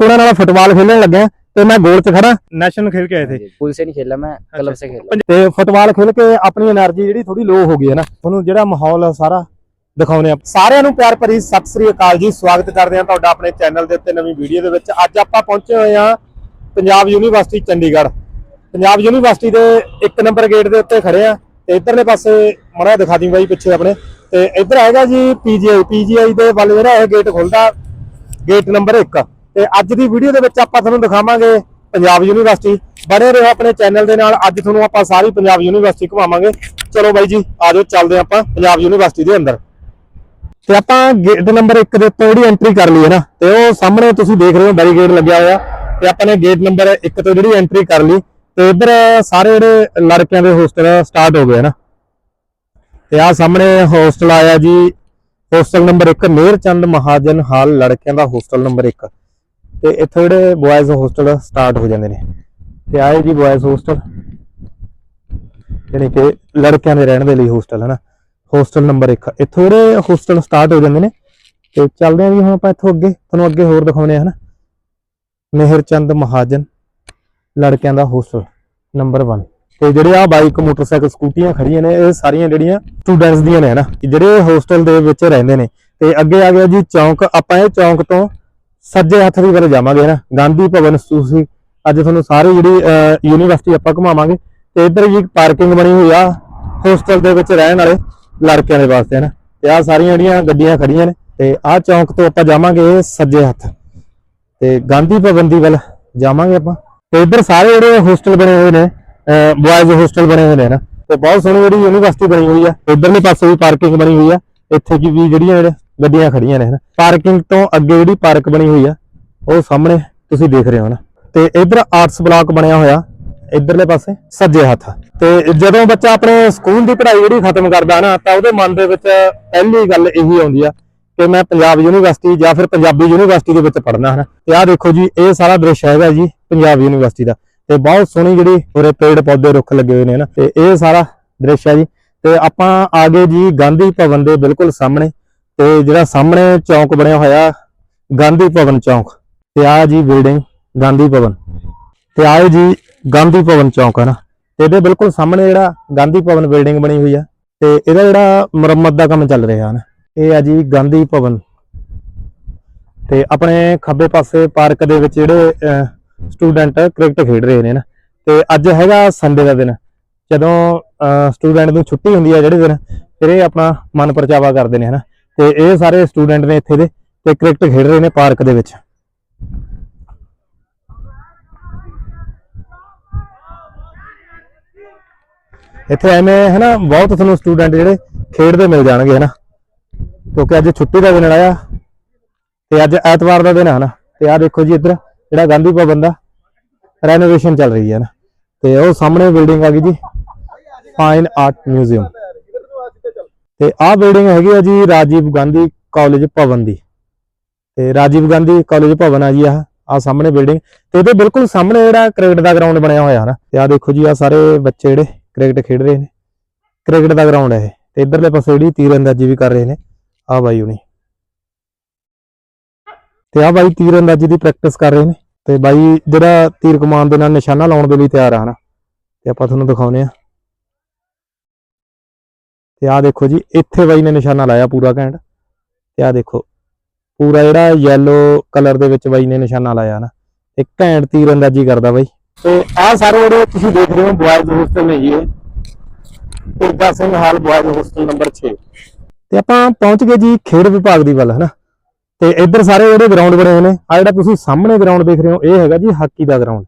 ਉਹਨਾਂ ਨਾਲ ਫੁੱਟਬਾਲ ਖੇਡਣ ਲੱਗਾ ਤੇ ਮੈਂ ਗੋਲ 'ਚ ਖੜਾ ਨੈਸ਼ਨਲ ਖੇਲ ਕੇ ਆਏ ਥੇ ਪੁਲ ਸੇ ਨਹੀਂ ਖੇਲਾ ਮੈਂ ਕਲਬ ਸੇ ਖੇਲਾ ਤੇ ਫੁੱਟਬਾਲ ਖੇਲ ਕੇ ਆਪਣੀ એનર્ਜੀ ਜਿਹੜੀ ਥੋੜੀ ਲੋ ਹੋ ਗਈ ਹੈ ਨਾ ਤੁਹਾਨੂੰ ਜਿਹੜਾ ਮਾਹੌਲ ਆ ਸਾਰਾ ਦਿਖਾਉਨੇ ਆ ਸਾਰਿਆਂ ਨੂੰ ਪਿਆਰ ਭਰੀ ਸਤਿ ਸ੍ਰੀ ਅਕਾਲ ਜੀ ਸਵਾਗਤ ਕਰਦੇ ਆ ਤੁਹਾਡਾ ਆਪਣੇ ਚੈਨਲ ਦੇ ਉੱਤੇ ਨਵੀਂ ਵੀਡੀਓ ਦੇ ਵਿੱਚ। ਅੱਜ ਆਪਾਂ ਪਹੁੰਚੇ ਹੋਏ ਆ ਪੰਜਾਬ ਯੂਨੀਵਰਸਿਟੀ ਚੰਡੀਗੜ੍ਹ। ਪੰਜਾਬ ਯੂਨੀਵਰਸਿਟੀ ਦੇ ਇੱਕ ਨੰਬਰ ਗੇਟ ਦੇ ਉੱਤੇ ਖੜੇ ਆ ਤੇ ਇਧਰਲੇ ਪਾਸੇ ਮੜਾ ਦਿਖਾ ਦੀ ਬਾਈ ਪਿੱਛੇ ਆਪਣੇ। ਤੇ ਇਧਰ ਹੈਗਾ ਜੀ ਪੀਜੀਆਈ ਪੀਜੀਆਈ ਦੇ ਵੱਲ ਜਿਹੜਾ ਇਹ ਗੇਟ ਖੁੱਲਦਾ ਗੇਟ ਨੰਬਰ 1 ਤੇ ਅੱਜ ਦੀ ਵੀਡੀਓ ਦੇ ਵਿੱਚ ਆਪਾਂ ਤੁਹਾਨੂੰ ਦਿਖਾਵਾਂਗੇ ਪੰਜਾਬ ਯੂਨੀਵਰਸਿਟੀ। ਬਣੇ ਰਹੋ ਆਪਣੇ ਚੈਨਲ ਦੇ ਨਾਲ। ਅੱਜ ਤੁਹਾਨੂੰ ਆਪਾਂ ਸਾਰੀ ਪੰਜਾਬ ਯੂਨੀਵਰਸਿਟੀ ਘੁਮਾਵਾਂਗੇ। ਚਲੋ ਬਾਈ ਜੀ ਆਜੋ ਚੱਲਦੇ ਆਪਾਂ ਪੰਜਾਬ ਯੂਨੀਵਰਸਿਟੀ ਦੇ ਅੰਦਰ। ਤੇ ਆਪਾਂ ਗੇਟ ਨੰਬਰ 1 ਦੇ ਉੱਤੇ ਜਿਹੜੀ ਐਂਟਰੀ ਕਰ ਲਈ ਹੈ ਨਾ, ਤੇ ਉਹ ਸਾਹਮਣੇ ਤੁਸੀਂ ਦੇਖ ਰਹੇ ਹੋ ਬੈਰੀਕੇਡ ਲੱਗਿਆ ਹੋਇਆ। ਤੇ ਆਪਾਂ ਨੇ ਗੇਟ ਨੰਬਰ 1 ਤੋਂ ਜਿਹੜੀ ਐਂਟਰੀ ਕਰ ਲਈ। ਤੇ ਇੱਧਰ ਸਾਰੇ ਜਿਹੜੇ ਲੜਕਿਆਂ ਦੇ ਹੋਸਟਲ ਸਟਾਰਟ ਹੋ ਗਏ ਨਾ। ਤੇ ਆ ਸਾਹਮਣੇ ਹੋਸਟਲ ਆਇਆ ਜੀ। Hostel number 1 Mehr Chand Mahajan hall ਲੜਕਿਆਂ ਦਾ ਹੋਸਟਲ ਨੰਬਰ 1 ਤੇ ਇੱਥੇ ਜਿਹੜੇ ਬॉयਜ਼ ਹੋਸਟਲ ਸਟਾਰਟ ਹੋ ਜਾਂਦੇ ਨੇ। ਤੇ ਆਏ ਜੀ ਬॉयਜ਼ ਹੋਸਟਲ ਯਾਨੀ ਕਿ ਲੜਕਿਆਂ ਦੇ ਰਹਿਣ ਦੇ ਲਈ ਹੋਸਟਲ ਹੈ ਹੋਸਟਲ ਨੰਬਰ 1 ਇੱਥੋਂ ਜਿਹੜੇ ਹੋਸਟਲ ਸਟਾਰਟ ਹੋ ਜਾਂਦੇ ਨੇ, ਤੇ ਚੱਲਦੇ ਆਂ ਜੀ ਹੁਣ ਆਪਾਂ ਇੱਥੋਂ ਅੱਗੇ। ਤੁਹਾਨੂੰ ਅੱਗੇ ਹੋਰ ਦਿਖਾਉਣੇ ਆ ਹਨਾ? ਮਿਹਰਚੰਦ ਮਹਾਜਨ, ਲੜਕਿਆਂ ਦਾ ਹੋਸਟਲ ਨੰਬਰ 1 ਤੇ ਜਿਹੜੇ ਆ ਬਾਈਕ ਮੋਟਰਸਾਈਕਲ, ਸਕੂਟੀਆਂ ਖੜੀਆਂ ਨੇ, ਇਹ ਸਾਰੀਆਂ ਜਿਹੜੀਆਂ ਸਟੂਡੈਂਟਸ ਦੀਆਂ ਨੇ, ਹਨਾ? ਜਿਹੜੇ ਹੋਸਟਲ ਦੇ ਵਿੱਚ ਰਹਿੰਦੇ ਨੇ। ਤੇ ਅੱਗੇ ਆ ਗਿਆ ਜੀ ਚੌਂਕ। ਆਪਾਂ ਇਹ ਚੌਂਕ ਤੋਂ ਸੱਜੇ ਹੱਥ ਦੀ ਵੱਲ ਜਾਵਾਂਗੇ ਨਾ ਗਾਂਧੀ ਭਵਨ ਤੁਸੀਂ ਅੱਜ ਤੁਹਾਨੂੰ ਸਾਰੀ ਜਿਹੜੀ ਯੂਨੀਵਰਸਿਟੀ ਆਪਾਂ ਘੁਮਾਵਾਂਗੇ ਤੇ ਇੱਧਰ ਜੀ ਪਾਰਕਿੰਗ ਬਣੀ ਹੋਈ ਆ ਹੋਸਟਲ ਦੇ ਵਿੱਚ ਰਹਿਣ ਵਾਲੇ ਲੜਕਿਆਂ ਦੇ ਵਾਸਤੇ ਹੈ ਨਾ ਤੇ ਆ ਸਾਰੀਆਂ ਜਿਹੜੀਆਂ ਗੱਡੀਆਂ ਖੜੀਆਂ ਨੇ ਤੇ ਆ ਚੌਂਕ ਤੋਂ ਆਪਾਂ ਜਾਵਾਂਗੇ ਸੱਜੇ ਹੱਥ। ਤੇ ਗਾਂਧੀ ਭਵਨ ਦੀ ਵੱਲ ਜਾਵਾਂਗੇ ਆਪਾਂ। ਤੇ ਇੱਧਰ ਸਾਰੇ ਜਿਹੜੇ ਹੋਸਟਲ ਬਣੇ ਹੋਏ ਨੇ ਬॉयਜ਼ ਹੋਸਟਲ ਬਣੇ ਹੋਏ ਨੇ ਨਾ ਤੇ ਬਹੁਤ ਸੋਹਣੀ ਜਿਹੜੀ ਯੂਨੀਵਰਸਿਟੀ ਬਣੀ ਹੋਈ ਆ। ਇਧਰਲੇ ਪਾਸੇ ਵੀ ਪਾਰਕਿੰਗ ਬਣੀ ਹੋਈ ਆ। ਇੱਥੇ ਕੀ ਵੀ ਜਿਹੜੀਆਂ ਜਿਹੜੇ ਗੱਡੀਆਂ ਖੜੀਆਂ ਨੇ ਹਨਾ। ਪਾਰਕਿੰਗ ਤੋਂ ਅੱਗੇ ਜਿਹੜੀ ਪਾਰਕ ਬਣੀ ਹੋਈ ਆ, ਉਹ ਸਾਹਮਣੇ ਤੁਸੀਂ ਦੇਖ ਰਹੇ ਹੋ ਨਾ ਤੇ ਇਧਰ ਆਰਟਸ ਬਲਾਕ ਬਣਿਆ ਹੋਇਆ, ਇਧਰਲੇ ਪਾਸੇ ਸੱਜੇ ਹੱਥ। ਤੇ ਜਦੋਂ ਬੱਚਾ ਆਪਣੇ ਸਕੂਲ ਦੀ ਪੜ੍ਹਾਈ ਜਿਹੜੀ ਖਤਮ ਕਰਦਾ ਨਾ ਤਾਂ ਉਹਦੇ ਮਨ ਦੇ ਵਿੱਚ ਪਹਿਲੀ ਗੱਲ ਇਹੀ ਆਉਂਦੀ ਆ ਕਿ ਮੈਂ ਪੰਜਾਬ ਯੂਨੀਵਰਸਿਟੀ ਜਾਂ ਫਿਰ ਪੰਜਾਬੀ ਯੂਨੀਵਰਸਿਟੀ ਦੇ ਵਿੱਚ ਪੜ੍ਹਨਾ ਹਨਾ। ਤੇ ਆਹ ਦੇਖੋ ਜੀ, ਇਹ ਸਾਰਾ ਦ੍ਰਿਸ਼ ਹੈਗਾ ਜੀ, ਪੰਜਾਬ ਯੂਨੀਵਰਸਿਟੀ ਦਾ। ਤੇ ਬਹੁਤ ਸੋਹਣੀ ਜਿਹੜੀ ਉਰੇ ਪੇੜ ਪੌਦੇ ਰੁੱਖ ਲੱਗੇ ਹੋਏ ਨੇ ਹਨਾ। ਤੇ ਇਹ ਸਾਰਾ ਦ੍ਰਿਸ਼ ਹੈ ਜੀ। ਤੇ ਆਪਾਂ ਆ ਗਏ ਜੀ ਗਾਂਧੀ ਭਵਨ ਦੇ ਬਿਲਕੁਲ ਸਾਹਮਣੇ। ਤੇ ਜਿਹੜਾ ਸਾਹਮਣੇ ਚੌਂਕ ਬਣਿਆ ਹੋਇਆ, ਗਾਂਧੀ ਭਵਨ ਚੌਂਕ, ਤੇ ਆ ਜੀ ਬਿਲਡਿੰਗ ਗਾਂਧੀ ਭਵਨ। ਤੇ ਆਏ ਜੀ ਗਾਂਧੀ ਭਵਨ ਚੌਂਕ ਹੈ ਨਾ। ਇਹਦੇ ਬਿਲਕੁਲ ਸਾਹਮਣੇ ਜਿਹੜਾ ਗਾਂਧੀ ਭਵਨ ਬਿਲਡਿੰਗ ਬਣੀ ਹੋਈ ਆ ਤੇ ਇਹਦਾ ਜਿਹੜਾ ਮੁਰੰਮਤ ਦਾ ਕੰਮ ਚੱਲ ਰਿਹਾ ਹੈ ਇਹ ਆ ਜੀ ਗਾਂਧੀ ਭਵਨ। ਤੇ ਆਪਣੇ ਖੱਬੇ ਪਾਸੇ ਪਾਰਕ ਦੇ ਵਿੱਚ ਜਿਹੜੇ ਸਟੂਡੈਂਟ ਕ੍ਰਿਕਟ ਖੇਡ ਰਹੇ ਨੇ ਨਾ। ਤੇ ਅੱਜ ਹੈਗਾ ਸੰਡੇ ਦਾ ਦਿਨ। ਜਦੋਂ ਸਟੂਡੈਂਟ ਨੂੰ ਛੁੱਟੀ ਹੁੰਦੀ ਹੈ ਜਿਹੜੇ ਦਿਨ, ਫਿਰ ਇਹ ਆਪਣਾ ਮਨ ਪਰਚਾਵਾ ਕਰਦੇ ਨੇ ਹਨਾ ਤੇ ਇਹ ਸਾਰੇ ਸਟੂਡੈਂਟ ਨੇ ਇੱਥੇ ਦੇ ਤੇ ਕ੍ਰਿਕਟ ਖੇਡ ਰਹੇ ਨੇ ਪਾਰਕ ਦੇ ਵਿੱਚ। ਇੱਥੇ ਐਵੇਂ ਹੈ ਨਾ, ਬਹੁਤ ਤੁਹਾਨੂੰ ਸਟੂਡੈਂਟ ਜਿਹੜੇ ਖੇਡਦੇ ਮਿਲ ਜਾਣਗੇ ਹਨਾ ਕਿਉਂਕਿ ਅੱਜ ਛੁੱਟੀ ਦਾ ਦਿਨ ਆਇਆ ਤੇ ਅੱਜ ਐਤਵਾਰ ਦਾ ਦਿਨ ਹੈ ਨਾ। ਤੇ ਆਹ ਦੇਖੋ ਜੀ ਇੱਧਰ, ਜਿਹੜਾ ਗਾਂਧੀ ਭਵਨ ਦਾ ਰੈਨੋਵੇਸ਼ਨ ਚੱਲ ਰਹੀ ਹੈ ਨਾ। ਤੇ ਉਹ ਸਾਹਮਣੇ ਬਿਲਡਿੰਗ ਆ ਗਈ ਜੀ ਫਾਈਨ ਆਰਟ ਮਿਊਜ਼ੀਅਮ ਤੇ ਆਹ ਬਿਲਡਿੰਗ ਹੈਗੀ ਆ ਜੀ ਰਾਜੀਵ ਗਾਂਧੀ ਕਾਲਜ ਭਵਨ ਦੀ। ਤੇ ਰਾਜੀਵ ਗਾਂਧੀ ਕਾਲਜ ਭਵਨ ਆ ਜੀ ਆਹ ਆ ਸਾਹਮਣੇ ਬਿਲਡਿੰਗ ਤੇ ਇਹਦੇ ਬਿਲਕੁਲ ਸਾਹਮਣੇ ਜਿਹੜਾ ਕ੍ਰਿਕਟ ਦਾ ਗਰਾਊਂਡ ਬਣਿਆ ਹੋਇਆ ਹੈ ਨਾ, ਤੇ ਆਹ ਦੇਖੋ ਜੀ ਆ ਸਾਰੇ ਬੱਚੇ ਜਿਹੜੇ ਕ੍ਰਿਕਟ ਖੇਡ ਰਹੇ ਨੇ। ਕ੍ਰਿਕਟ ਦਾ ਗਰਾਊਂਡ ਹੈ ਇਹ। ਤੇ ਇਧਰਲੇ ਪਾਸੇ ਜਿਹੜੀ ਤੀਰਅੰਦਾਜ਼ੀ ਵੀ ਕਰ ਰਹੇ ਨੇ ਆ ਬਾਈ ਹੁਣੀ। ਤੇ ਆ ਬਾਈ ਤੀਰਅੰਦਾਜ਼ੀ ਦੀ ਪ੍ਰੈਕਟਿਸ ਕਰ ਰਹੇ ਨੇ। ਤੇ ਬਾਈ ਜਿਹੜਾ ਤੀਰ ਕਮਾਨ ਦੇ ਨਾਲ ਨਿਸ਼ਾਨਾ ਲਾਉਣ ਦੇ ਲਈ ਤਿਆਰ ਆ ਹਨਾ ਤੇ ਆਪਾਂ ਤੁਹਾਨੂੰ ਦਿਖਾਉਨੇ ਆ ਤੇ ਆ ਦੇਖੋ ਜੀ, ਇੱਥੇ ਬਾਈ ਨੇ ਨਿਸ਼ਾਨਾ ਲਾਇਆ ਪੂਰਾ ਘੈਂਟ। ਤੇ ਆ ਦੇਖੋ, ਪੂਰਾ ਜਿਹੜਾ ਯੈਲੋ ਕਲਰ ਦੇ ਵਿੱਚ ਬਾਈ ਨੇ ਨਿਸ਼ਾਨਾ ਲਾਇਆ ਨਾ ਇੱਕ ਘੈਂਟ ਤੀਰਅੰਦਾਜ਼ੀ ਕਰਦਾ ਬਾਈ। ਤੇ ਆ ਸਾਰੇ ਜਿਹੜੇ ਤੁਸੀਂ ਦੇਖ ਰਹੇ ਹੋ ਬॉयਜ਼ ਹੋਸਟਲ ਨੇ ਜੀ ਇਹ। Singh hall boys hostel number 6 ਤੇ ਆਪਾਂ ਪਹੁੰਚ ਗਏ ਜੀ ਖੇਡ ਵਿਭਾਗ ਦੀ ਵੱਲ, ਹਨਾ? ਤੇ ਇੱਧਰ ਸਾਰੇ ਜਿਹੜੇ ਗਰਾਊਂਡ ਬਣੇ ਹੋਏ ਨੇ ਆ ਜਿਹੜਾ ਤੁਸੀਂ ਸਾਹਮਣੇ ਗਰਾਊਂਡ ਦੇਖ ਰਹੇ ਹੋ, ਇਹ ਹੈਗਾ ਜੀ ਹਾਕੀ ਦਾ ਗਰਾਊਂਡ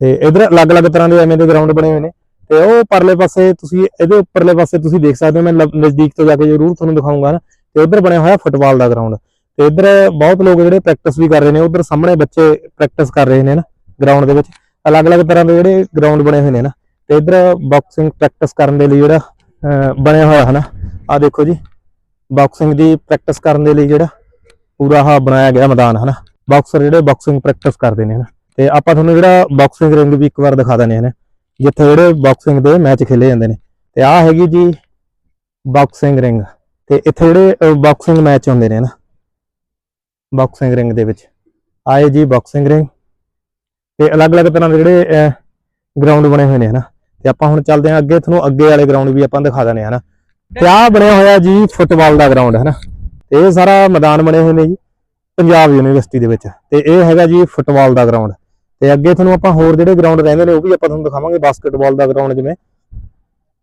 ਤੇ ਇੱਧਰ ਅਲੱਗ-ਅਲੱਗ ਤਰ੍ਹਾਂ ਦੇ ਐਵੇਂ ਦੇ ਗਰਾਊਂਡ ਬਣੇ ਹੋਏ ਨੇ। ਤੇ ਉਹ ਪਰਲੇ ਪਾਸੇ ਤੁਸੀਂ ਇਹਦੇ ਉੱਪਰਲੇ ਪਾਸੇ ਤੁਸੀਂ ਦੇਖ ਸਕਦੇ ਹੋ ਮੈਂ ਨਜ਼ਦੀਕ ਤੋਂ ਜਾ ਕੇ ਜ਼ਰੂਰ ਤੁਹਾਨੂੰ ਦਿਖਾਉਂਗਾ ਨਾ। ਤੇ ਉੱਧਰ ਬਣਿਆ ਹੋਇਆ ਫੁੱਟਬਾਲ ਦਾ ਗਰਾਊਂਡ ਤੇ ਇੱਧਰ ਬਹੁਤ ਲੋਕ ਜਿਹੜੇ ਪ੍ਰੈਕਟਿਸ ਵੀ ਕਰ ਰਹੇ ਨੇ ਉੱਧਰ ਸਾਹਮਣੇ ਬੱਚੇ ਪ੍ਰੈਕਟਿਸ ਕਰ ਰਹੇ ਨੇ ਨਾ ਗਰਾਊਂਡ ਦੇ ਵਿੱਚ। ਅਲੱਗ-ਅਲੱਗ ਤਰ੍ਹਾਂ ਦੇ ਜਿਹੜੇ ਗਰਾਊਂਡ ਬਣੇ ਹੋਏ ਨੇ ਨਾ। ਤੇ ਇੱਧਰ ਬਾਕਸਿੰਗ ਪ੍ਰੈਕਟਿਸ ਕਰਨ ਦੇ ਲਈ ਜਿਹੜਾ ਅਹ, ਬਣਿਆ ਹੋਇਆ ਹੈ ਨਾ। ਆ ਦੇਖੋ ਜੀ ਬਾਕਸਿੰਗ ਦੀ ਪ੍ਰੈਕਟਿਸ ਕਰਨ ਦੇ ਲਈ ਜਿਹੜਾ ਪੂਰਾ ਆਹ ਬਣਾਇਆ ਗਿਆ ਮੈਦਾਨ ਹੈ ਨਾ। ਬਾਕਸਰ ਜਿਹੜੇ ਬਾਕਸਿੰਗ ਪ੍ਰੈਕਟਿਸ ਕਰਦੇ ਨੇ ਹਨਾ ਤੇ ਆਪਾਂ ਤੁਹਾਨੂੰ ਜਿਹੜਾ ਬਾਕਸਿੰਗ ਰਿੰਗ ਵੀ ਇੱਕ ਵਾਰ ਦਿਖਾ ਦਿੰਦੇ ਹਾਂ ਜਿੱਥੇ ਜਿਹੜੇ ਬਾਕਸਿੰਗ ਦੇ ਮੈਚ ਖੇਲੇ ਜਾਂਦੇ ਨੇ। ਤੇ ਆਹ ਹੈਗੀ ਜੀ ਬਾਕਸਿੰਗ ਰਿੰਗ ਤੇ ਇੱਥੇ ਜਿਹੜੇ ਬਾਕਸਿੰਗ ਮੈਚ ਹੁੰਦੇ ਨੇ ਨਾ ਬਾਕਸਿੰਗ ਰਿੰਗ ਦੇ ਵਿੱਚ। ਆਏ ਜੀ ਬਾਕਸਿੰਗ ਰਿੰਗ ਤੇ ਅਲੱਗ-ਅਲੱਗ ਤਰ੍ਹਾਂ ਦੇ ਜਿਹੜੇ ਗਰਾਊਂਡ ਬਣੇ ਹੋਏ ਨੇ, ਹਨਾ। ਤੇ ਆਪਾਂ ਹੁਣ ਚੱਲਦੇ ਹਾਂ ਅੱਗੇ, ਤੁਹਾਨੂੰ ਅੱਗੇ ਵਾਲੇ ਗਰਾਊਂਡ ਵੀ ਆਪਾਂ ਦਿਖਾ ਦਿੰਦੇ ਹਾਂ, ਹਨਾ। ਤੇ ਆਹ ਬਣਿਆ ਹੋਇਆ ਜੀ ਫੁੱਟਬਾਲ ਦਾ ਗਰਾਊਂਡ ਹੈ ਨਾ ਤੇ ਇਹ ਸਾਰਾ ਮੈਦਾਨ ਬਣੇ ਹੋਏ ਨੇ ਜੀ, ਪੰਜਾਬ ਯੂਨੀਵਰਸਿਟੀ ਦੇ ਵਿੱਚ। ਤੇ ਇਹ ਹੈਗਾ ਜੀ ਫੁੱਟਬਾਲ ਦਾ ਗਰਾਊਂਡ ਤੇ ਅੱਗੇ ਤੁਹਾਨੂੰ ਆਪਾਂ ਹੋਰ ਜਿਹੜੇ ਗਰਾਊਂਡ ਰਹਿੰਦੇ ਨੇ ਉਹ ਵੀ ਆਪਾਂ ਤੁਹਾਨੂੰ ਦਿਖਾਵਾਂਗੇ ਬਾਸਕਟਬਾਲ ਦਾ ਗਰਾਊਂਡ ਜਿਵੇਂ।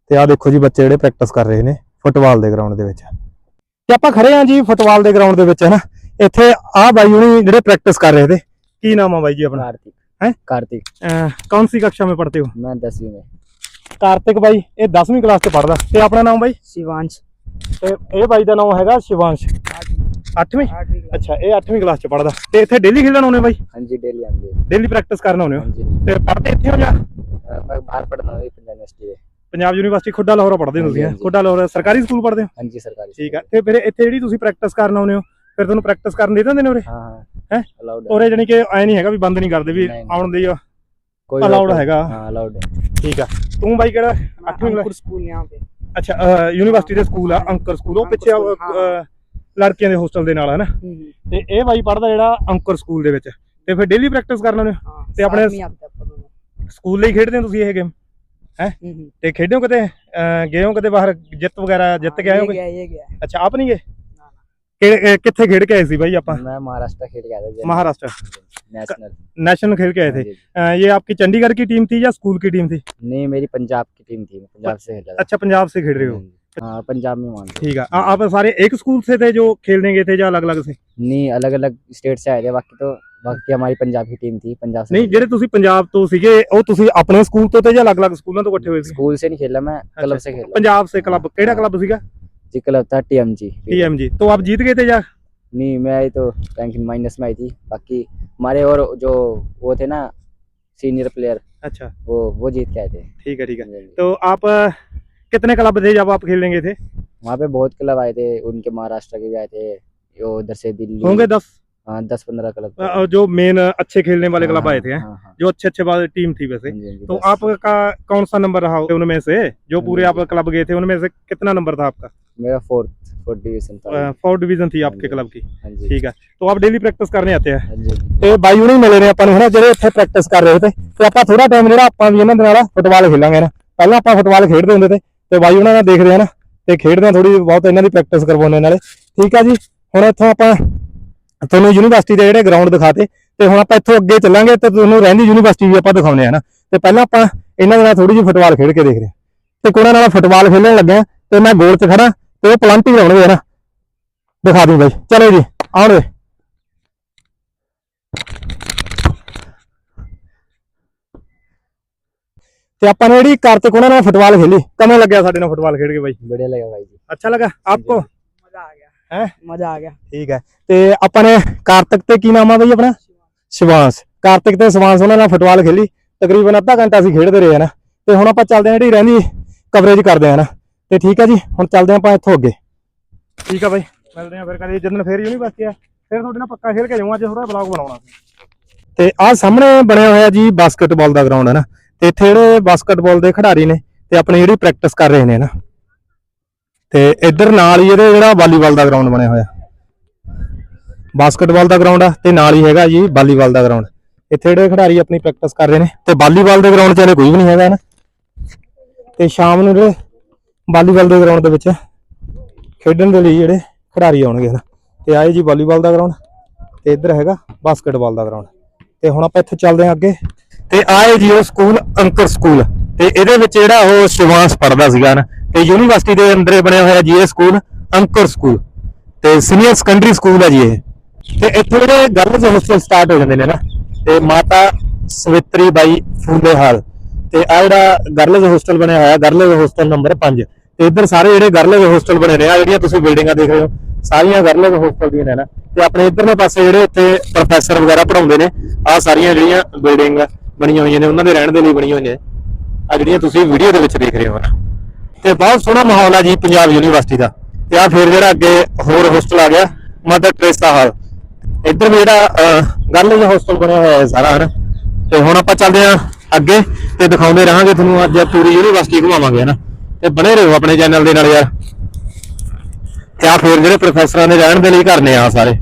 ਤੇ ਆ ਦੇਖੋ ਜੀ ਬੱਚੇ ਜਿਹੜੇ ਪ੍ਰੈਕਟਿਸ ਕਰ ਰਹੇ ਨੇ ਫੁੱਟਬਾਲ ਦੇ ਗਰਾਊਂਡ ਦੇ ਵਿੱਚ। ਤੇ ਆਪਾਂ ਖੜੇ ਆ ਜੀ ਫੁੱਟਬਾਲ ਦੇ ਗਰਾਊਂਡ ਦੇ ਵਿੱਚ ਹੈ ਨਾ ਇੱਥੇ ਆ ਬਾਈ ਹੁਣੀ ਜਿਹੜੇ ਪ੍ਰੈਕਟਿਸ ਕਰ ਰਹੇ ਤੇ ਕੀ ਨਾਮ ਆ ਬਾਈ ਜੀ ਆਪਣਾ? ਕਾਰਤਿਕ। ਹੈ? ਕਾਰਤਿਕ। ਕੌਣ ਸੀ ਕਕਸ਼ਾ ਮੇ ਪੜ੍ਹਤੇ ਹੋ? ਮੈਂ 10ਵੀਂ ਮੇ। ਕਾਰਤਿਕ ਬਾਈ ਇਹ 10ਵੀਂ ਕਲਾਸ ਚ ਪੜਦਾ ਤੇ ਆਪਣਾ ਨਾਮ ਬਾਈ? ਸ਼ਿਵਾਂਸ਼। ਤੇ ਇਹ ਬਾਈ ਦਾ ਨਾਮ ਹੈਗਾ ਸ਼ਿਵਾਂਸ਼। 8ਵੀਂ ਅੱਛਾ ਇਹ 8ਵੀਂ ਕਲਾਸ ਚ ਪੜਦਾ ਤੇ ਇੱਥੇ ਡੇਲੀ ਖੇਡਣ ਆਉਨੇ ਬਾਈ? ਹਾਂਜੀ ਡੇਲੀ ਆਉਂਦੇ ਡੇਲੀ ਪ੍ਰੈਕਟਿਸ ਕਰਨ ਆਉਨੇ ਤੇ ਪੜਦੇ ਇੱਥੇ ਹੋ ਜਾਂ? ਬਾਹਰ ਪੜਦਾ ਹਾਂ ਪੰਜਾਬ ਯੂਨੀਵਰਸਿਟੀ ਦੇ। ਪੰਜਾਬ ਯੂਨੀਵਰਸਿਟੀ ਖੁੱਡਾ ਲਾਹੌਰ ਪੜਦੇ ਤੁਸੀਂ ਹੈ? ਖੁੱਡਾ ਲਾਹੌਰ ਸਰਕਾਰੀ ਸਕੂਲ ਪੜਦੇ ਹੋ? ਹਾਂਜੀ ਸਰਕਾਰੀ ਠੀਕ ਆ। ਤੇ ਫਿਰ ਇੱਥੇ ਜਿਹੜੀ ਤੁਸੀਂ ਪ੍ਰੈਕਟਿਸ ਕਰਨ ਆਉਨੇ ਹੋ ਫਿਰ ਤੁਹਾਨੂੰ ਪ੍ਰੈਕਟਿਸ ਕਰਨ ਦੇ ਦਿੰਦੇ ਨੇ ਉਰੇ? ਹਾਂ ਹੈ। ਉਰੇ ਜਾਨੀ ਕਿ ਐ ਨਹੀਂ ਹੈਗਾ ਵੀ ਬੰਦ ਨਹੀਂ ਕਰਦੇ ਵੀ ਆਉਣ ਦੇ ਕੋਈ ਅਲਾਉਡ ਹੈਗਾ। ਹਾਂ ਅਲਾਉਡ ਹੈ ਠੀਕ ਆ। ਤੂੰ ਬਾਈ ਕਿਹੜਾ? 8ਵੀਂ ਸਕੂਲ ਯਹਾਂ ਪੇ। ਅੱਛਾ ਯੂਨੀਵਰਸਿਟੀ ਦੇ ਸਕੂਲ ਆ ਅੰਕਰ ਸਕੂਲ। ਉਹ ਪਿੱਛੇ ਲੜਕੀਆਂ ਦੇ ਹੋਸਟਲ ਦੇ ਨਾਲ ਹੈ ਨਾ ਤੇ ਇਹ ਬਾਈ ਪੜਦਾ ਜਿਹੜਾ ਅੰਕਰ ਸਕੂਲ ਦੇ ਵਿੱਚ ਤੇ ਫਿਰ ਡੇਲੀ ਪ੍ਰੈਕਟਿਸ ਕਰਨ ਆਉਂਦੇ ਹੋ? हाँ ਤੇ ਆਪਣੇ- साथ में आता है अपन दोनों। ਸਕੂਲ ਲਈ ਖੇਡਦੇ ਹੋ ਤੁਸੀਂ ਇਹ ਗੇਮ हम्म, हम्म। ਤੇ ਖੇਡੇ ਹੋ ਕਦੇ ਅਹ, ਗਏ ਹੋ ਕਦੇ ਬਾਹਰ ਜਿੱਤ ਵਗੈਰਾ ਜਿੱਤ हाँ, ਕੇ ਆਏ ये ਹੋ गया ये गया ਅੱਛਾ ਆਪ ਨਹੀਂ ਗਏ ना, ना। ਕਿ- ਅਹ, ਕਿੱਥੇ ਖੇਡ ਕੇ ਆਏ ਸੀ ਬਾਈ ਆਪਾਂ मैं महाराष्ट्र खेल के आया था जैसे- महाराष्ट्र नेशनल नेशनल खेल के आए थे हाँ जी। अह, ये आपकी चंडीगढ़ की टीम थी या स्कूल की टीम थी नहीं मेरी पंजाब की टीम थी मैं पंजाब से खेला था अच्छा पंजाब से खेल रहे हो हाँ पंजाब में मान लो। ठीक है आ- आप सारे एक स्कूल से थे जो खेलने गए थे या अलग अलग से नहीं अलग अलग स्टेट से आए थे बाकी तो बाकी हमारी पंजाब की टीम थी पंजाब से ਨਹੀਂ ਜਿਹੜੇ ਤੁਸੀਂ ਪੰਜਾਬ ਤੋਂ ਸੀਗੇ ਉਹ ਤੁਸੀਂ ਆਪਣੇ ਸਕੂਲ ਤੋਂ ਤੇ ਜਾਂ ਅਲੱਗ ਅਲੱਗ ਸਕੂਲਾਂ ਤੋਂ ਇਕੱਠੇ ਹੋਏ ਸੀ स्कूल से नहीं खेला मैं क्लब से खेला ਪੰਜਾਬ ਸੇ ਕਲੱਬ ਕਿਹੜਾ ਕਲੱਬ ਸੀਗਾ जी क्लब था टीएमजी टीएमजी तो आप जीत गए थे या नहीं मैं आई तो रैंक माइनस में आई थी बाकी हमारे और जो वो थे ना सीनियर प्लेयर अच्छा वो वो जीत के आए थे ठीक है ठीक है तो आप अ, कितने क्लब थे जब आप खेलने गए थे वहाँ पे बहुत क्लब आए थे उनके महाराष्ट्र के भी आए थे वो उधर से दिल्ली होंगे दस हाँ दस पंद्रह क्लब थे। अ, जो मेन अच्छे खेलने वाले हाँ, क्लब आए थे हैं? हाँ, हाँ, जो अच्छे अच्छे वाले टीम थी वैसे हाँ जी, हाँ जी, तो दस। आपका कौन सा नंबर रहा उनमें से जो पूरे आप हम्म। क्लब गए थे उनमें से कितना नंबर था आपका मेरा फोर्थ फोर्थ डिवीजन था फोर्थ डिवीजन थी आपके हाँ जी। क्लब की हाँ जी ठीक है तो आप डेली प्रैक्टिस करने आते हैं हाँ जी हाँ जी। ਤੇ ਬਾਈ ਹੁਣੀ ਮਿਲੇ ਨੇ ਆਪਾਂ ਨੂੰ ਹਨਾ ਜਿਹੜੇ ਇੱਥੇ ਪ੍ਰੈਕਟਿਸ ਕਰ ਰਹੇ ਤੇ ਤੇ ਆਪਾਂ ਥੋੜਾ ਟਾਈਮ ਜਿਹੜਾ ਆਪਾਂ ਵੀ ਇਹਨਾਂ ਦੇ ਨਾਲ ਫੁੱਟਬਾਲ ਖੇਲਾਂਗੇ ਨਾ ਪਹਿਲਾਂ ਆਪਾਂ ਫੁੱਟਬਾਲ ਖੇਡਦੇ ਹੁੰਦੇ ਤੇ ਤੇ ਬਾਈ ਉਹਨਾਂ ਨਾਲ ਦੇਖਦੇ ਆ ਨਾ, ਤੇ ਖੇਡਦੇ ਆ ਥੋੜੀ ਬਹੁਤ ਇਹਨਾਂ ਦੀ ਪ੍ਰੈਕਟਿਸ ਕਰਵਾਉਂਦੇ ਨਾਲੇ। ਠੀਕ ਆ ਜੀ? ਹੁਣ ਇੱਥੋਂ ਆਪਾਂ ਤੁਹਾਨੂੰ ਯੂਨੀਵਰਸਿਟੀ ਦੇ ਜਿਹੜੇ ਗਰਾਊਂਡ ਦਿਖਾਤੇ, ਤੇ ਹੁਣ ਆਪਾਂ ਇੱਥੋਂ ਅੱਗੇ ਚੱਲਾਂਗੇ ਤੇ ਤੁਹਾਨੂੰ ਰਹਿੰਦੀ ਯੂਨੀਵਰਸਿਟੀ ਵੀ ਆਪਾਂ ਦਿਖਾਉਂਦੇ ਆ ਨਾ। ਤੇ ਪਹਿਲਾਂ ਆਪਾਂ ਇਹਨਾਂ ਦੇ ਨਾਲ ਥੋੜੀ ਜਿਹੀ ਫੁੱਟਬਾਲ ਖੇਡ ਕੇ ਦੇਖਦੇ ਆ। ਤੇ ਕੋਣਾ ਨਾਲ ਫੁੱਟਬਾਲ ਖੇਡਣ ਲੱਗਿਆ ਤੇ ਮੈਂ ਗੋਲ 'ਚ ਖੜਾ ਤੇ ਉਹ ਪਲੰਟੀ ਲਾਉਣਗੇ ਨਾ ਦਿਖਾ ਦੂੰ ਬਾਈ। ਚਲੋ ਜੀ, ਆਉਣਗੇ। ਤੇ ਆਪਾਂ ਨੇ ਜਿਹੜੀ ਕਾਰਤਿਕ ਉਹਨਾਂ ਨਾਲ ਫੁੱਟਬਾਲ ਖੇਲੀ ਕਿਵੇਂ ਲੱਗਿਆ ਸਾਡੇ ਨਾਲ ਫੁੱਟਬਾਲ ਖੇਡ ਕੇ ਬਾਈ बढ़िया लगा भाई जी ਅੱਛਾ ਲੱਗਾ ਆਪਕੋ मजा आ गया हैं? मजा आ गया ਠੀਕ ਹੈ ਤੇ ਆਪਾਂ ਨੇ ਕਾਰਤਿਕ ਤੇ ਕੀ ਨਾਮ ਆ ਬਾਈ ਆਪਣਾ ਸ਼ਿਵਾਂਸ਼ ਕਾਰਤਿਕ ਤੇ ਸ਼ਿਵਾਂਸ਼ ਉਹਨਾਂ ਨਾਲ ਫੁੱਟਬਾਲ ਖੇਲੀ ਤਕਰੀਬਨ ਅੱਧਾ ਘੰਟਾ ਅਸੀਂ ਖੇਡਦੇ ਰਹੇ ਹਾਂ ਨਾ ਤੇ ਹੁਣ ਆਪਾਂ ਚੱਲਦੇ ਹਾਂ ਜਿਹੜੀ ਰਹਿੰਦੀ ਕਵਰੇਜ ਕਰਦੇ ਹਾਂ ਨਾ ਤੇ ਠੀਕ ਹੈ ਜੀ ਹੁਣ ਚੱਲਦੇ ਹਾਂ ਆਪਾਂ ਇੱਥੋਂ ਅੱਗੇ ਠੀਕ ਆ ਬਾਈ ਮਿਲਦੇ ਹਾਂ ਫਿਰ ਕਦੇ ਜਦੋਂ ਫੇਰ ਯੂਨੀਵਰਸਿਟੀ ਆ ਫਿਰ ਤੁਹਾਡੇ ਨਾਲ ਪੱਕਾ ਖੇਡ ਕੇ ਜਾਊਂਗਾ ਅੱਜ ਥੋੜਾ ਬਲੌਗ ਬਣਾਉਣਾ ਤੇ ਆਹ ਸਾਹਮਣੇ ਬਣਿਆ ਹੋਇਆ ਜੀ ਬਾਸਕਟਬਾਲ ਦਾ ਗਰਾਊਂਡ ਹੈ ਨਾ ਤੇ ਇੱਥੇ ਜਿਹੜੇ ਬਾਸਕਟਬਾਲ ਦੇ ਖਿਡਾਰੀ ਨੇ ਤੇ ਆਪਣੀ ਜਿਹੜੀ ਪ੍ਰੈਕਟਿਸ ਕਰ ਰਹੇ ਨੇ ਨਾ, ਤੇ ਇੱਧਰ ਨਾਲ ਹੀ ਇਹਦੇ ਜਿਹੜਾ ਵਾਲੀਬਾਲ ਦਾ ਗਰਾਊਂਡ ਬਣਿਆ ਹੋਇਆ। ਬਾਸਕਟਬਾਲ ਦਾ ਗਰਾਊਂਡ ਆ ਤੇ ਨਾਲ ਹੀ ਹੈਗਾ ਜੀ ਵਾਲੀਬਾਲ ਦਾ ਗਰਾਊਂਡ ਇੱਥੇ ਜਿਹੜੇ ਖਿਡਾਰੀ ਆਪਣੀ ਪ੍ਰੈਕਟਿਸ ਕਰ ਰਹੇ ਨੇ ਤੇ ਵਾਲੀਬਾਲ ਦੇ ਗਰਾਊਂਡ 'ਚ ਹਲੇ ਕੋਈ ਵੀ ਨਹੀਂ ਹੈਗਾ ਨਾ। ਤੇ ਸ਼ਾਮ ਨੂੰ ਜਿਹੜੇ ਵਾਲੀਬਾਲ ਦੇ ਗਰਾਊਂਡ ਦੇ ਵਿੱਚ ਖੇਡਣ ਦੇ ਲਈ ਜਿਹੜੇ ਖਿਡਾਰੀ ਆਉਣਗੇ ਨਾ, ਤੇ ਆਏ ਜੀ ਵਾਲੀਬਾਲ ਦਾ ਗਰਾਊਂਡ ਤੇ ਇੱਧਰ ਹੈਗਾ ਬਾਸਕਟਬਾਲ ਦਾ ਗਰਾਊਂਡ ਤੇ ਹੁਣ ਆਪਾਂ ਇੱਥੇ ਚੱਲਦੇ ਹਾਂ ਅੱਗੇ। ਤੇ ਆਏ ਜੀ ਉਹ ਸਕੂਲ ਅੰਕਰ ਸਕੂਲ। ਤੇ ਇਹਦੇ ਵਿੱਚ ਜਿਹੜਾ ਉਹ ਸ਼ਿਵਾਂਸ਼ ਪੜਦਾ ਸੀਗਾ ਨਾ, ਤੇ ਯੂਨੀਵਰਸਿਟੀ ਦੇ ਅੰਦਰ ਬਣਿਆ ਹੋਇਆ ਜੀ ਇਹ ਸਕੂਲ ਅੰਕਰ ਸਕੂਲ। ਤੇ ਸੀਨੀਅਰ ਸੈਕੰਡਰੀ ਸਕੂਲ ਹੈ ਜੀ ਇਹ। ਤੇ ਇੱਥੇ ਜਿਹੜੇ ਗਰਲਜ਼ ਹੋਸਟਲ ਸਟਾਰਟ ਹੋ ਜਾਂਦੇ ਨੇ ਨਾ, ਤੇ ਮਾਤਾ ਸਵਿਤਰੀ ਬਾਈ ਫੂਲੇ ਹਾਲ ਤੇ ਆ ਜਿਹੜਾ ਗਰਲਜ਼ ਹੋਸਟਲ ਬਣਿਆ ਹੋਇਆ, ਗਰਲਜ਼ ਹੋਸਟਲ ਨੰਬਰ 5 ਤੇ ਇੱਧਰ ਸਾਰੇ ਜਿਹੜੇ ਗਰਲਜ਼ ਹੋਸਟਲ ਬਣੇ ਨੇ ਆ ਜਿਹੜੀਆਂ ਤੁਸੀਂ ਬਿਲਡਿੰਗਾਂ ਦੇਖ ਰਹੇ ਹੋ, ਸਾਰੀਆਂ ਗਰਲਜ਼ ਹੋਸਟਲ ਦੀਆਂ ਨੇ ਨਾ। ਤੇ ਆਪਣੇ ਇੱਧਰਲੇ ਪਾਸੇ ਜਿਹੜੇ ਇੱਥੇ ਪ੍ਰੋਫੈਸਰ ਵਗੈਰਾ ਪੜਾਉਂਦੇ ਨੇ ਆ ਸਾਰੀਆਂ ਜਿਹੜੀਆਂ ਬਿਲਡਿੰਗ ਬਣੀਆਂ ਹੋਈਆਂ ਨੇ, ਉਹਨਾਂ ਦੇ ਰਹਿਣ ਦੇ ਲਈ ਬਣੀਆਂ ਹੋਈਆਂ ਆ ਜਿਹੜੀਆਂ ਤੁਸੀਂ ਵੀਡੀਓ ਦੇ ਵਿੱਚ ਦੇਖ ਰਹੇ ਹੋ ਤੇ ਬਹੁਤ ਸੋਹਣਾ ਮਾਹੌਲ ਆ ਜੀ ਪੰਜਾਬ ਯੂਨੀਵਰਸਿਟੀ ਦਾ। ਤੇ ਆ ਫਿਰ ਜਿਹੜਾ ਅੱਗੇ ਹੋਰ ਹੋਸਟਲ ਆ ਗਿਆ ਮਦਰ ਟ੍ਰੇਸਾ ਹਾਲ ਇੱਧਰ ਵੀ ਜਿਹੜਾ ਗਰਲਜ਼ ਹੋਸਟਲ ਬਣਿਆ ਹੋਇਆ ਹੈ ਸਾਰਾ, ਹਨ? ਤੇ ਹੁਣ ਆਪਾਂ ਚੱਲਦੇ ਆ ਅੱਗੇ ਤੇ ਦਿਖਾਉਂਦੇ ਰਹਾਂਗੇ ਤੁਹਾਨੂੰ ਅੱਜ ਪੂਰੀ ਯੂਨੀਵਰਸਿਟੀ ਘੁਮਾਵਾਂਗੇ, ਹਨਾ? ਤੇ ਬਣੇ ਰਹੋ ਆਪਣੇ ਚੈਨਲ ਦੇ ਨਾਲ ਯਾਰ। ਤੇ ਆ ਫਿਰ ਜਿਹੜੇ ਪ੍ਰੋਫੈਸਰਾਂ ਦੇ ਰਹਿਣ ਦੇ ਲਈ ਘਰ ਆ ਸਾਰੇ।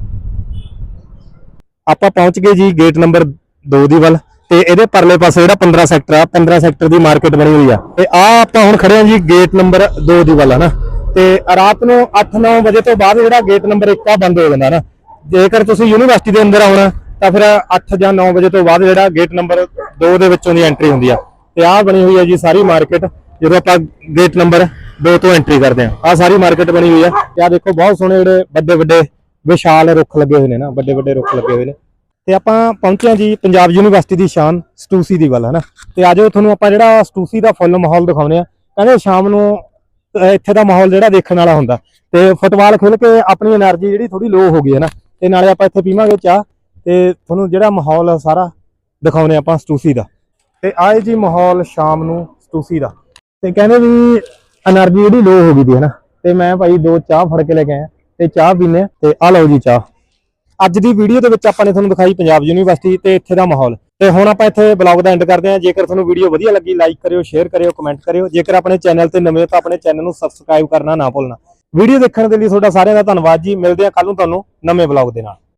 ਆਪਾਂ ਪਹੁੰਚ ਗਏ ਜੀ ਗੇਟ ਨੰਬਰ 2 ਦੀ ਵੱਲ। ਤੇ ਇਹਦੇ ਪਰਲੇ ਪਾਸੇ ਜਿਹੜਾ 15 ਸੈਕਟਰ ਆ 15 ਸੈਕਟਰ ਦੀ ਮਾਰਕੀਟ ਬਣੀ ਹੋਈ ਆ। ਤੇ ਆ ਆਪਾਂ ਹੁਣ ਖੜੇ ਆ ਜੀ ਗੇਟ ਨੰਬਰ 2 ਦੀ ਵੱਲ, ਹਨਾ? ਤੇ ਰਾਤ ਨੂੰ 8-9 ਵਜੇ ਤੋਂ ਬਾਅਦ ਜਿਹੜਾ ਗੇਟ ਨੰਬਰ 1 ਆ, ਬੰਦ ਹੋ ਜਾਂਦਾ ਨਾ ਜੇਕਰ ਤੁਸੀਂ ਯੂਨੀਵਰਸਿਟੀ ਦੇ ਅੰਦਰ ਆਉਣਾ, ਤਾਂ ਫਿਰ 8 ਜਾਂ 9 ਵਜੇ ਤੋਂ ਬਾਅਦ ਜਿਹੜਾ ਗੇਟ ਨੰਬਰ 2 ਦੇ ਵਿੱਚੋਂ ਦੀ ਐਂਟਰੀ ਹੁੰਦੀ ਆ। ਤੇ ਆਹ ਬਣੀ ਹੋਈ ਹੈ ਜੀ ਸਾਰੀ ਮਾਰਕੀਟ ਜਦੋਂ ਆਪਾਂ ਗੇਟ ਨੰਬਰ 2 ਤੋਂ ਐਂਟਰੀ ਕਰਦੇ ਆ। ਆ ਸਾਰੀ ਮਾਰਕੀਟ ਬਣੀ ਹੋਈ ਆ। ਤੇ ਆ ਦੇਖੋ ਬਹੁਤ ਸੋਹਣੇ ਜਿਹੜੇ ਵੱਡੇ ਵੱਡੇ ਵਿਸ਼ਾਲ ਰੁੱਖ ਲੱਗੇ ਹੋਏ ਨੇ ਨਾ ਵੱਡੇ ਵੱਡੇ ਰੁੱਖ ਲੱਗੇ ਹੋਏ ਨੇ। ਤੇ ਆਪਾਂ ਪਹੁੰਚੇ ਜੀ ਪੰਜਾਬ ਯੂਨੀਵਰਸਿਟੀ ਦੀ ਸ਼ਾਨ ਸਟੂਸੀ ਦੀ ਵੱਲ ਨਾ ਤੇ ਆਜੋ ਤੁਹਾਨੂੰ ਆਪਾਂ ਜਿਹੜਾ ਸਟੂਸੀ ਦਾ ਫੁੱਲ ਮਾਹੌਲ ਦਿਖਾਉਨੇ ਆ ਕਹਿੰਦੇ ਸ਼ਾਮ ਨੂੰ ਇੱਥੇ ਦਾ ਮਾਹੌਲ ਜਿਹੜਾ ਦੇਖਣ ਵਾਲਾ ਹੁੰਦਾ। ਤੇ ਫੁੱਟਬਾਲ ਖੇਲ ਕੇ ਆਪਣੀ એનર્ਜੀ ਜਿਹੜੀ ਥੋੜੀ ਲੋ ਹੋ ਗਈ ਹੈ ਨਾ। ਤੇ ਨਾਲੇ ਆਪਾਂ ਇੱਥੇ ਪੀਵਾਂਗੇ ਚਾਹ ਤੇ ਤੁਹਾਨੂੰ ਜਿਹੜਾ ਮਾਹੌਲ ਆ ਸਾਰਾ ਦਿਖਾਉਨੇ ਆਪਾਂ ਸਟੂਸੀ ਦਾ। ਤੇ ਆਏ ਜੀ ਮਾਹੌਲ ਸ਼ਾਮ ਨੂੰ ਸਟੂਸੀ ਦਾ। ਤੇ ਕਹਿੰਦੇ ਵੀ એનર્ਜੀ ਜਿਹੜੀ ਲੋ ਹੋ ਗਈ ਦੀ ਹੈ ਨਾ। ਤੇ ਮੈਂ ਭਾਈ ਦੋ ਚਾਹ ਫੜ ਕੇ ਲੈ ਕੇ ਆਇਆ। ਤੇ ਚਾਹ ਪੀਨੇ ਤੇ ਆ ਲਓ ਜੀ ਚਾਹ। ਅੱਜ ਦੀ ਵੀਡੀਓ ਦੇ ਵਿੱਚ ਆਪਾਂ ਨੇ ਤੁਹਾਨੂੰ ਦਿਖਾਈ ਪੰਜਾਬ ਯੂਨੀਵਰਸਿਟੀ ਤੇ ਇੱਥੇ ਦਾ ਮਾਹੌਲ। ਤੇ ਹੁਣ ਆਪਾਂ ਇੱਥੇ ਬਲੌਗ ਦਾ ਐਂਡ ਕਰਦੇ ਹਾਂ। ਜੇਕਰ ਤੁਹਾਨੂੰ ਵੀਡੀਓ ਵਧੀਆ ਲੱਗੀ ਲਾਈਕ ਕਰਿਓ ਸ਼ੇਅਰ ਕਰਿਓ ਕਮੈਂਟ ਕਰਿਓ। ਜੇਕਰ ਆਪਣੇ ਚੈਨਲ ਤੇ ਨਵੇਂ ਹੋ ਤਾਂ ਆਪਣੇ ਚੈਨਲ ਨੂੰ ਸਬਸਕ੍ਰਾਈਬ ਕਰਨਾ ਨਾ ਭੁੱਲਣਾ। ਵੀਡੀਓ ਦੇਖਣ ਦੇ ਲਈ ਤੁਹਾਡਾ ਸਾਰਿਆਂ ਦਾ ਧੰਨਵਾਦ ਜੀ। ਮਿਲਦੇ ਹਾਂ ਕੱਲ ਨੂੰ ਤੁਹਾਨੂੰ ਨਵੇਂ ਬਲੌਗ ਦੇ ਨਾਲ।